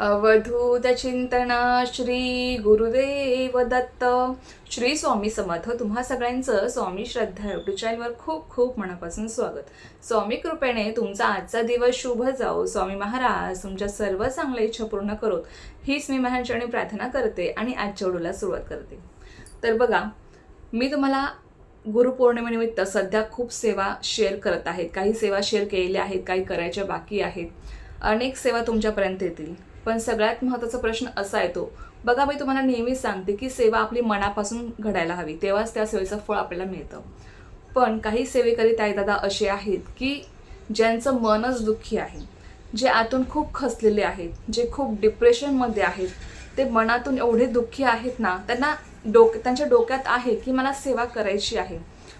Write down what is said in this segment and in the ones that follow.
अवधूत चिंतना श्री गुरुदेव दत्त. श्री स्वामी समर्थ. तुम्हा सगळ्यांचं स्वामी श्रद्धा युट्यूब चॅनलवर खूप खूप मनापासून स्वागत. स्वामी कृपेने तुमचा आजचा दिवस शुभ जाओ स्वामी महाराज तुमच्या सर्व चांगल्या इच्छा पूर्ण करोत. हीच मी महाराजांनी प्रार्थना करते आणि आजच्या व्हिडिओला सुरुवात करते. तर बघा मी तुम्हाला गुरुपौर्णिमेनिमित्त सध्या खूप सेवा शेअर करत आहेत. काही सेवा शेअर केलेल्या आहेत काही करायच्या बाकी आहेत. अनेक सेवा तुमच्यापर्यंत येतील. पण सगळ्यात महत्त्वाचा प्रश्न असा येतो बघा मी तुम्हाला नेहमी सांगते की सेवा आपली मनापासून घडायला हवी तेव्हाच त्या सेवेचं फळ आपल्याला मिळतं. पण काही सेवेकरी ताईदादा असे आहेत की ज्यांचं मनच दुःखी आहे जे आतून खूप खचलेले आहेत जे खूप डिप्रेशनमध्ये आहेत ते मनातून एवढे दुःखी आहेत ना त्यांना डोक त्यांच्या डोक्यात आहे की मला सेवा करायची आहे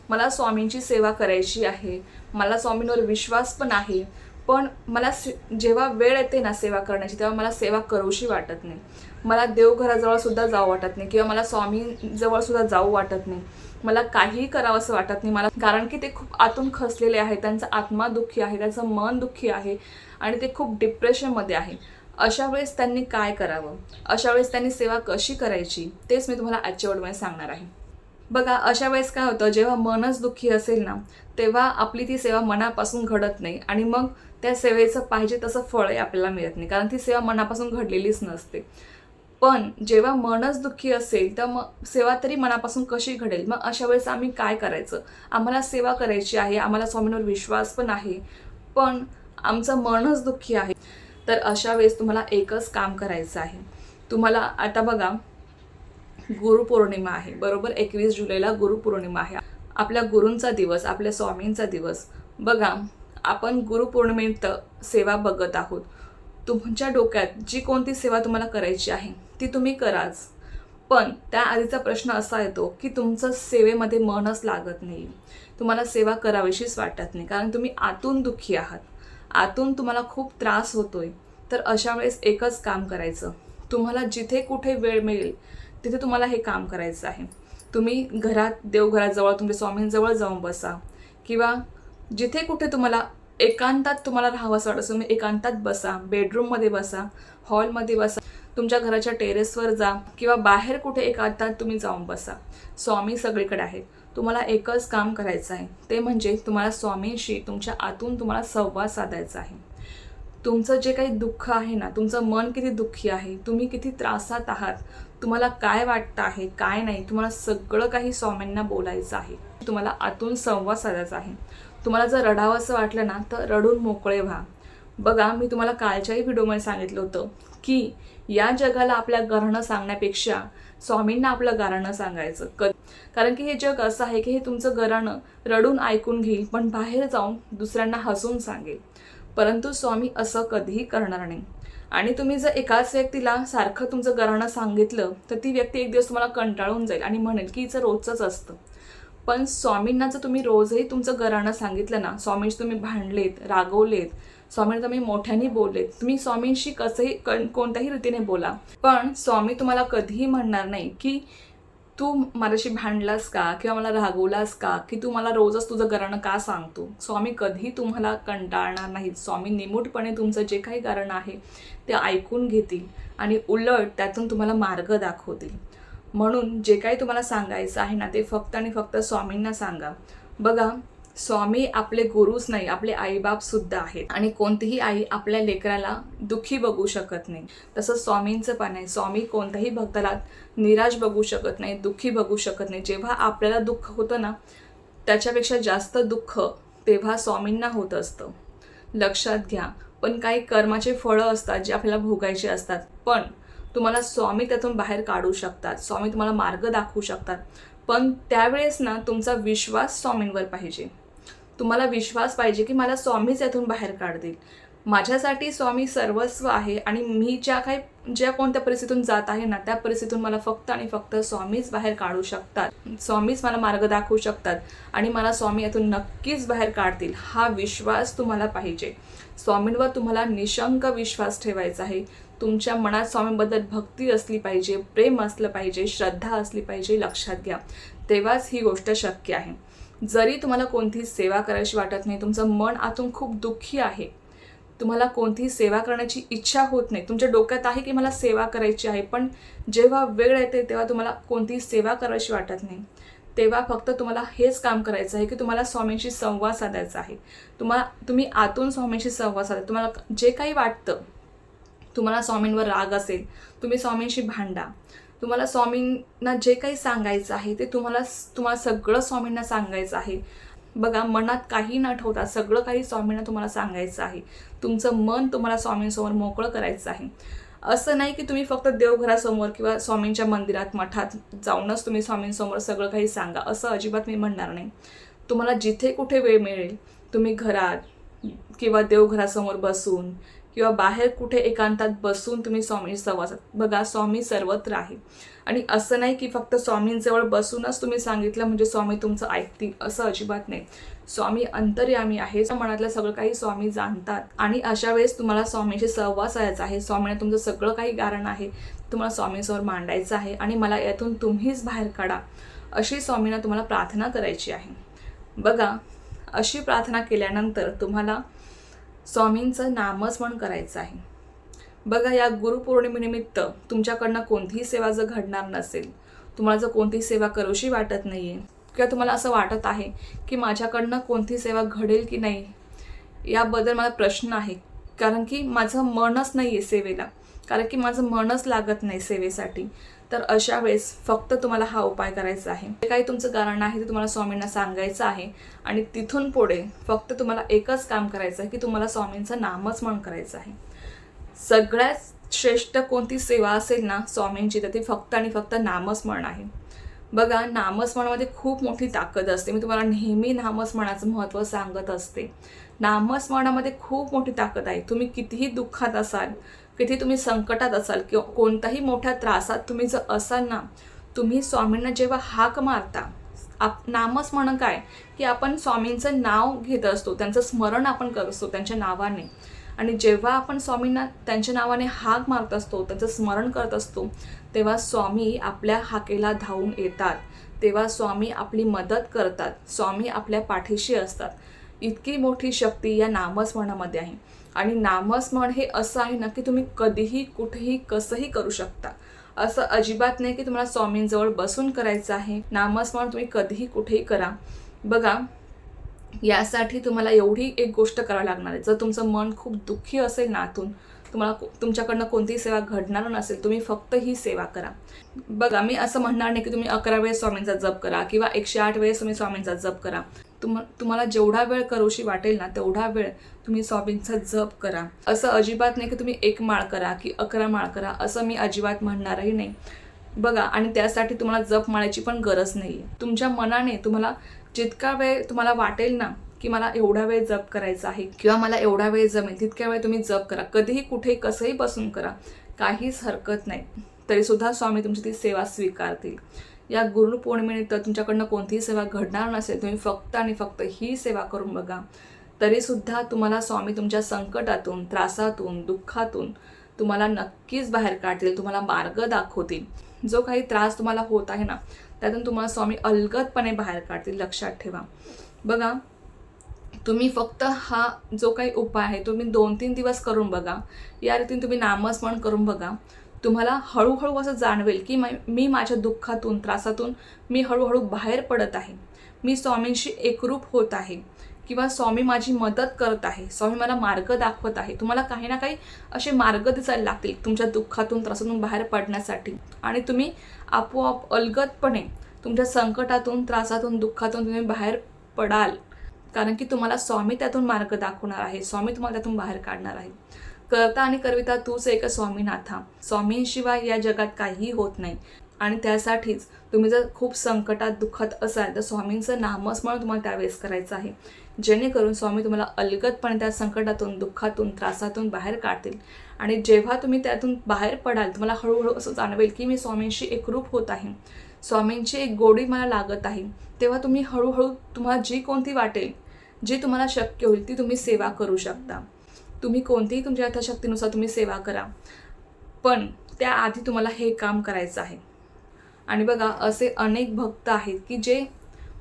मला स्वामींची सेवा करायची आहे मला स्वामींवर विश्वास पण आहे पण मला से जेव्हा वेळ येते ना सेवा करण्याची तेव्हा मला सेवा करूशी वाटत नाही. मला देवघराजवळ सुद्धा जाऊ वाटत नाही किंवा मला स्वामींजवळ सुद्धा जाऊ वाटत नाही. मला काहीही करावं असं वाटत नाही. मला कारण की ते खूप आतून खसलेले आहे त्यांचा आत्मा दुःखी आहे त्यांचं मन दुःखी आहे आणि ते खूप डिप्रेशनमध्ये आहे. अशा वेळेस त्यांनी काय करावं? अशा वेळेस त्यांनी सेवा कशी करायची? तेच मी तुम्हाला आजच्या सांगणार आहे. बघा अशा वेळेस काय होतं जेव्हा मनच दुःखी असेल ना तेव्हा आपली ती सेवा मनापासून घडत नाही आणि मग त्या सेवेचं पाहिजे तसं फळही आपल्याला मिळत नाही. कारण ती सेवा मनापासून घडलेलीच नसते. पण जेव्हा मनच दुःखी असेल तर मग सेवा तरी मनापासून कशी घडेल? मग अशा वेळेस आम्ही काय करायचं? आम्हाला सेवा करायची आहे आम्हाला स्वामींवर विश्वास पण आहे पण आमचं मनच दुःखी आहे. तर अशा वेळेस तुम्हाला एकच काम करायचं आहे. तुम्हाला आता बघा गुरुपौर्णिमा आहे. बरोबर एकवीस जुलैला गुरुपौर्णिमा आहे. आपल्या गुरूंचा दिवस आपल्या स्वामींचा दिवस. बघा आपण गुरुपौर्णिमेत सेवा बघत आहोत. तुमच्या डोक्यात जी कोणती सेवा तुम्हाला करायची आहे ती तुम्ही कराच. पण त्या आधीचा प्रश्न असा येतो की तुमचं सेवेमध्ये मनच लागत नाही. तुम्हाला सेवा करावीशीच वाटत नाही कारण तुम्ही आतून दुःखी आहात. आतून तुम्हाला खूप त्रास होतोय. तर अशा वेळेस एकच काम करायचं. तुम्हाला जिथे कुठे वेळ मिळेल तिथे तुम्हाला हे काम करायचं आहे. तुम्ही घरात देवघराजवळ तुमच्या स्वामींजवळ जाऊन बसा. किंवा जिथे कुठे तुम्हाला एकांतात तुम्हाला राहावंसं वाटत तुम्ही एकांतात बसा बेडरूममध्ये बसा हॉलमध्ये बसा तुमच्या घराच्या टेरेसवर जा किंवा बाहेर कुठे एकांतात तुम्ही जाऊन बसा. स्वामी सगळीकडे आहेत. तुम्हाला एकच काम करायचं आहे. ते म्हणजे तुम्हाला स्वामींशी तुमच्या आतून तुम्हाला संवाद साधायचा आहे. तुमचं जे काही दुःख आहे ना तुमचं मन किती दुःखी आहे तुम्ही किती त्रासात आहात तुम्हाला काय वाटतं आहे काय नाही तुम्हाला सगळं काही स्वामींना बोलायचं आहे. तुम्हाला आतून संवाद साधायचा आहे. तुम्हाला जर रडावं असं वाटलं ना तर रडून मोकळे व्हा. बघा मी तुम्हाला कालच्याही व्हिडिओमध्ये सांगितलं होतं की या जगाला आपल्या गारणं सांगण्यापेक्षा स्वामींना आपलं गारणं सांगायचं. क कारण की हे जग असं आहे की हे तुमचं गारणं रडून ऐकून घेईल पण बाहेर जाऊन दुसऱ्यांना हसून सांगेल. परंतु स्वामी असं कधीही करणार नाही. आणि तुम्ही जर एकाच व्यक्तीला सारखं तुमचं गारणं सांगितलं तर ती व्यक्ती एक दिवस तुम्हाला कंटाळून जाईल आणि म्हणेल की हिचं रोजचंच असतं. पण स्वामींना जर तुम्ही रोजही तुमचं गराणं सांगितलं ना स्वामींशी तुम्ही भांडलेत रागवलेत स्वामींना तुम्ही मोठ्याने बोललेत तुम्ही स्वामींशी कसंही कोणत्याही रीतीने बोला. पण स्वामी तुम्हाला कधीही म्हणणार नाही की तू माझ्याशी भांडलास का किंवा मला रागवलास का की तू मला रोजच तुझं गराणं का सांगतो? स्वामी कधीही तुम्हाला कंटाळणार नाहीत. स्वामी निमूटपणे तुमचं जे काही कारण आहे ते ऐकून घेतील आणि उलट त्यातून तुम्हाला मार्ग दाखवतील. म्हणून जे काही तुम्हाला सांगायचं आहे ना ते फक्त आणि फक्त स्वामींना सांगा. बघा स्वामी आपले गुरुच नाही आपले आईबाप सुद्धा आहेत. आणि कोणतीही आई आपल्या लेकराला दुःखी बघू शकत नाही. तसं स्वामींचं पण आहे. स्वामी कोणत्याही भक्ताला निराश बघू शकत नाही दुःखी बघू शकत नाही. जेव्हा आपल्याला दुःख होतं ना त्याच्यापेक्षा जास्त दुःख तेव्हा स्वामींना होत असतं. लक्षात घ्या. पण काही कर्माचे फळं असतात जे आपल्याला भोगायचे असतात. पण तुम्हाला स्वामी त्यातून बाहेर काढू शकतात स्वामी तुम्हाला मार्ग दाखवू शकतात. पण त्यावेळेस ना तुमचा विश्वास स्वामींवर पाहिजे. तुम्हाला विश्वास पाहिजे की मला स्वामीच यातून बाहेर काढतील. माझ्यासाठी स्वामी सर्वस्व आहे आणि मी ज्या काही ज्या कोणत्या परिस्थितीतून जात आहे ना त्या परिस्थितीतून मला फक्त आणि फक्त स्वामीच बाहेर काढू शकतात. स्वामीच मला मार्ग दाखवू शकतात आणि मला स्वामी यातून नक्कीच बाहेर काढतील हा विश्वास तुम्हाला पाहिजे. स्वामींवर तुम्हाला निशंक विश्वास ठेवायचा आहे. तुमच्या मनात स्वामींबद्दल भक्ती असली पाहिजे प्रेम असलं पाहिजे श्रद्धा असली पाहिजे लक्षात घ्या. तेव्हाच ही गोष्ट शक्य आहे. जरी तुम्हाला कोणती सेवा करायची वाटत नाही तुमचं मन आतून खूप दुःखी आहे. तुम्हाला कोणतीही सेवा करण्याची इच्छा होत नाही. तुमच्या डोक्यात आहे की मला सेवा करायची आहे पण जेव्हा वेळ येते तेव्हा तुम्हाला कोणतीही सेवा करायची वाटत नाही. तेव्हा फक्त तुम्हाला हेच काम करायचं आहे की तुम्हाला स्वामींशी संवाद साधायचा आहे. तुम्हाला तुम्ही आतून स्वामींशी संवाद साधा. तुम्हाला जे काही वाटतं तुम्हाला स्वामींवर राग असेल तुम्ही स्वामींशी भांडा. तुम्हाला स्वामींना जे काही सांगायचं आहे ते तुम्हाला तुम्हाला सगळं स्वामींना सांगायचं आहे. बघा मनात काही न ठेवता सगळं काही स्वामींना तुम्हाला सांगायचं आहे. तुमचं मन तुम्हाला स्वामींसमोर मोकळं करायचं आहे. असं नाही की तुम्ही फक्त देवघरासमोर किंवा स्वामींच्या मंदिरात मठात जाऊनच तुम्ही स्वामींसमोर सगळं काही सांगा. असं अजिबात मी म्हणणार नाही. तुम्हाला जिथे कुठे वेळ मिळेल तुम्ही घरात किंवा देवघरासमोर बसून किंवा बाहेर कुठे एकांतात बसून तुम्ही स्वामी संवाद बघा स्वामी सर्वत्र आहे. आणि असं नाही की फक्त स्वामींजवळ बसूनच तुम्ही सांगितलं म्हणजे स्वामी तुमचं ऐकतील असं अजिबात नाही. स्वामी अंतर्यामी आहे. मनातलं सगळं काही स्वामी जाणतात. आणि अशा वेळेस तुम्हाला स्वामीशी सहवास साधायचा आहे. स्वामीने तुमचं सगळं काही कारण आहे. तुम्हाला स्वामींसमोर मांडायचं आहे. आणि मला यातून तुम्हीच बाहेर काढा अशी स्वामींना तुम्हाला प्रार्थना करायची आहे. बघा अशी प्रार्थना केल्यानंतर तुम्हाला स्वामींचं नामस्मरण करायचं आहे. बघा या गुरुपौर्णिमेनिमित्त तुमच्याकडनं कोणतीही सेवा जर घडणार नसेल तुम्हाला जर कोणतीही सेवा करूशी वाटत नाही आहे किंवा तुम्हाला असं वाटत आहे की माझ्याकडनं कोणती सेवा घडेल की नाही याबद्दल मला प्रश्न आहे. कारण की माझं मनच नाही आहे सेवेला. कारण की माझं मनच लागत नाही सेवेसाठी. तर अशा वेळेस फक्त तुम्हाला हा उपाय करायचा आहे. जे काही तुमचं कारण आहे ते तुम्हाला स्वामींना सांगायचं आहे आणि तिथून पुढे फक्त तुम्हाला एकच काम करायचं आहे की तुम्हाला स्वामींचं नामस्मरण करायचं आहे. सगळ्यात श्रेष्ठ कोणती सेवा असेल ना स्वामींची तर ती फक्त आणि फक्त नामस्मरण आहे. बघा नामस्मरणामध्ये खूप मोठी ताकद असते. मी तुम्हाला नेहमी नामस्मरणाचं महत्त्व सांगत असते. नामस्मरणामध्ये खूप मोठी ताकद आहे. तुम्ही कितीही दुःखात असाल किती तुम्ही संकटात असाल किंवा कोणत्याही मोठ्या त्रासात तुम्ही जर असाल ना तुम्ही स्वामींना जेव्हा हाक मारता आप नामस्मरण काय? की आपण स्वामींचं नाव घेत असतो त्यांचं स्मरण आपण करत असतो त्यांच्या नावाने. आणि जेव्हा आपण स्वामींना त्यांच्या नावाने हाक मारत असतो त्यांचं स्मरण करत असतो तेव्हा स्वामी आपल्या हाकेला धावून येतात. तेव्हा स्वामी आपली मदत करतात. स्वामी आपल्या पाठीशी असतात. इतकी मोठी शक्ती या नामस्मरणामध्ये आहे. आणि नामस्मरण हे असं आहे ना की तुम्ही कधीही कुठेही कसंही करू शकता. असं अजिबात नाही की तुम्हाला स्वामींजवळ बसून करायचं आहे. नामस्मरण तुम्ही कधीही कुठेही करा. बघा यासाठी तुम्हाला एवढी एक गोष्ट करावी लागणार आहे. जर तुमचं मन खूप दुःखी असेल नातून तुम्हाला तुमच्याकडनं कोणतीही सेवा घडणार नसेल तुम्ही फक्त ही सेवा करा. बघा मी असं म्हणणार नाही की तुम्ही अकरा वेळेस स्वामींचा जप करा किंवा एकशे आठ वेळेस तुम्ही स्वामींचा जप करा. तुम तुम्हाला जेवढा वेळ करूशी वाटेल ना तेवढा वेळ तुम्ही स्वामींचा जप करा. असं अजिबात नाही की तुम्ही एक माळ करा की अकरा माळ करा असं मी अजिबात म्हणणारही नाही. बघा आणि त्यासाठी तुम्हाला जप माळायची पण गरज नाही आहे तुमच्या मनाने तुम्हाला जितका वेळ तुम्हाला वाटेल ना की मला एवढा वेळ जप करायचा आहे किंवा मला एवढा वेळ जमेल तितक्या वेळ तुम्ही जप करा. कधीही कुठेही कसंही बसून करा काहीच हरकत नाही. तरीसुद्धा स्वामी तुमची ती सेवा स्वीकारतील. या गुरुपौर्णिमेनिमित्त तुमच्याकडनं कोणतीही सेवा घडणार नसेल तुम्ही फक्त आणि फक्त ही सेवा करून बघा. तरीसुद्धा तुम्हाला स्वामी तुमच्या संकटातून त्रासातून दुःखातून तुम्हाला नक्कीच बाहेर काढतील तुम्हाला मार्ग दाखवतील. जो काही त्रास तुम्हाला होत आहे ना त्यातून तुम्हाला स्वामी अलगदपणे बाहेर काढतील लक्षात ठेवा. बघा तुम्ही फक्त हा जो काही उपाय आहे तुम्ही दोन तीन दिवस करून बघा. या रीतीने तुम्ही नामस्मरण करून बघा. तुम्हाला हळूहळू असं जाणवेल की मी माझ्या दुःखातून त्रासातून मी हळूहळू बाहेर पडत आहे. मी स्वामींशी एकरूप होत आहे किंवा स्वामी माझी मदत करत आहे स्वामी मला मार्ग दाखवत आहे. तुम्हाला काही ना काही असे मार्ग दिसायला लागतील तुमच्या दुःखातून त्रासातून बाहेर पडण्यासाठी. आणि तुम्ही आपोआप अलगदपणे तुमच्या संकटातून त्रासातून दुःखातून तुम्ही बाहेर पडाल. कारण की तुम्हाला स्वामी त्यातून मार्ग दाखवणार आहे. स्वामी तुम्हाला त्यातून बाहेर काढणार आहे. करता आणि करविता तूच एक स्वामीनाथा. स्वामींशिवाय या जगात काहीही होत नाही. आणि त्यासाठीच तुम्ही जर खूप संकटात दुःखात असाल तर स्वामींचं नामस्मरण तुम्हाला त्यावेळेस करायचं आहे. जेणेकरून स्वामी तुम्हाला अलगदपणे त्या संकटातून दुःखातून त्रासातून बाहेर काढतील. आणि जेव्हा तुम्ही त्यातून बाहेर पडाल तुम्हाला हळूहळू असं जाणवेल की मी स्वामींशी एकरूप होत आहे. स्वामींची एक गोडी मला लागत आहे. तेव्हा तुम्ही हळूहळू तुम्हाला जी कोणती वाटेल जी तुम्हाला शक्य होईल ती तुम्ही सेवा करू शकता. तुम्ही कोणतीही तुमच्या यथाशक्तीनुसार तुम्ही सेवा करा. पण त्याआधी तुम्हाला हे काम करायचं आहे. आणि बघा असे अनेक भक्त आहेत की जे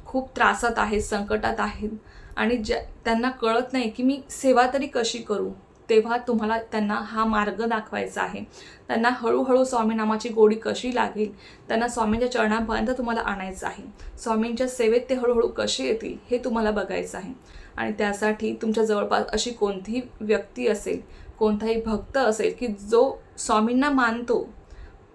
खूप त्रासात आहेत संकटात आहेत आणि ज्या त्यांना कळत नाही की मी सेवा तरी कशी करू? तेव्हा तुम्हाला त्यांना हा मार्ग दाखवायचा आहे. त्यांना हळूहळू स्वामीनामाची गोडी कशी लागेल? त्यांना स्वामींच्या चरणापर्यंत तुम्हाला आणायचं आहे. स्वामींच्या सेवेत ते हळूहळू कसे येतील हे तुम्हाला बघायचं आहे. आणि त्यासाठी तुमच्या जवळपास अशी कोणतीही व्यक्ती असेल कोणताही भक्त असेल की जो स्वामींना मानतो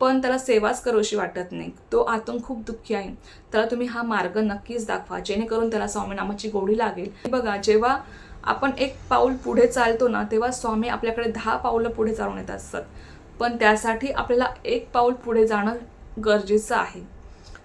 पण त्याला सेवाच करूशी वाटत नाही. तो आतून खूप दुःखी आहे. त्याला तुम्ही हा मार्ग नक्कीच दाखवा. जेणेकरून त्याला स्वामीनामाची गोडी लागेल. बघा जेव्हा आपण एक पाऊल पुढे चालतो ना तेव्हा स्वामी आपल्याकडे दहा पाऊलं पुढे चालून येत असतात. पण त्यासाठी आपल्याला एक पाऊल पुढे जाणं गरजेचं आहे.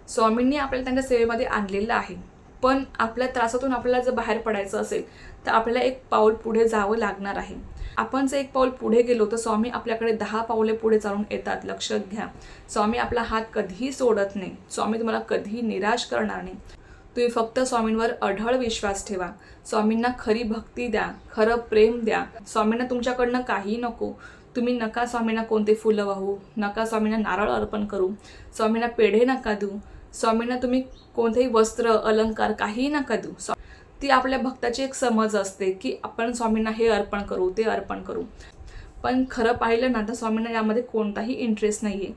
स्वामींनी आपल्याला त्यांच्या सेवेमध्ये आणलेलं आहे. पण आपल्या त्रासातून आपल्याला जर बाहेर पडायचं असेल तर आपल्याला एक पाऊल पुढे जावं लागणार आहे. आपण जर एक पाऊल पुढे गेलो तर स्वामी आपल्याकडे दहा पावले पुढे चालून येतात. लक्षात घ्या. स्वामी आपला हात कधीही सोडत नाही. स्वामी तुम्हाला कधीही निराश करणार नाही. तुम्ही फक्त स्वामींवर अढळ विश्वास ठेवा. स्वामींना खरी भक्ती द्या खरं प्रेम द्या. स्वामींना तुमच्याकडनं काही नको. तुम्ही नका स्वामींना कोणते फुलं वाहू नका स्वामींना नारळ अर्पण करू. स्वामींना पेढे नका देऊ. स्वामींना तुम्ही कोणतेही वस्त्र अलंकार काही नका देऊ. स्वा- ती आपल्या भक्ताची एक समज असते की आपण स्वामींना हे अर्पण करू ते अर्पण करू. पण खरं पाहिलं ना तर स्वामींना यामध्ये कोणताही इंटरेस्ट नाही आहे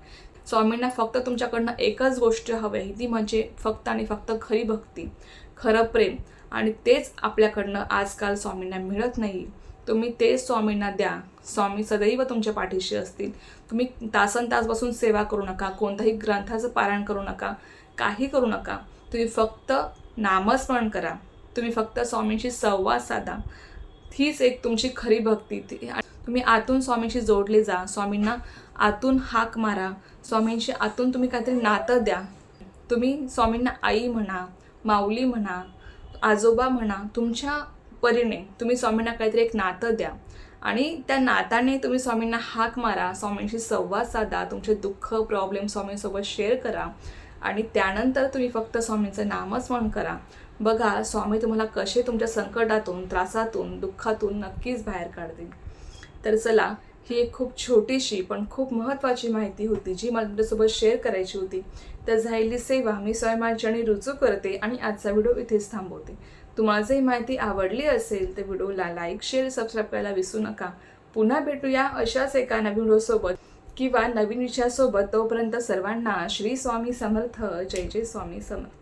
स्वामींना फक्त तुमच्याकडनं एकच गोष्ट हवी आहे ती म्हणजे फक्त आणि फक्त खरी भक्ती खरं प्रेम. आणि तेच आपल्याकडनं आजकाल स्वामींना मिळत नाही तुम्ही तेच स्वामींना द्या. स्वामी सदैव तुमच्या पाठीशी असतील. तुम्ही तासन तास बसून सेवा करू नका कोणत्याही ग्रंथाचं पारायण करू नका. काही करू नका. तुम्ही फक्त नामस्मरण करा. तुम्ही फक्त स्वामींशी संवाद साधा. हीच एक तुमची खरी भक्ती. ती तुम्ही आतून स्वामींशी जोडले जा. स्वामींना आतून हाक मारा. स्वामींशी आतून तुम्ही काहीतरी नातं द्या. तुम्ही स्वामींना आई म्हणा माऊली म्हणा आजोबा म्हणा तुमच्या परीने तुम्ही स्वामींना काहीतरी एक नातं द्या. आणि त्या नाताने तुम्ही स्वामींना हाक मारा. स्वामींशी संवाद साधा. तुमचे दुःख प्रॉब्लेम स्वामींसोबत शेअर करा. आणि त्यानंतर तुम्ही फक्त स्वामींचं नामस्मरण करा. बघा स्वामी तुम्हाला कसे तुमच्या संकटातून त्रासातून दुःखातून नक्कीच बाहेर काढतील. तर चला ही एक खूप छोटीशी पण खूप महत्त्वाची माहिती होती जी मला तुमच्यासोबत शेअर करायची होती. तर झालेली सेवा मी स्वयंमाचरणी रुजू करते आणि आजचा व्हिडिओ इथेच थांबवते. तुम्हाला जर ही माहिती आवडली असेल तर व्हिडिओला लाईक शेअर सबस्क्राईब करायला विसरू नका. पुन्हा भेटूया अशाच एका नवीन व्हिडिओसोबत. किंवा नवीन विषयासोबत तोपर्यंत सर्वांना श्री स्वामी समर्थ जय जय स्वामी समर्थ.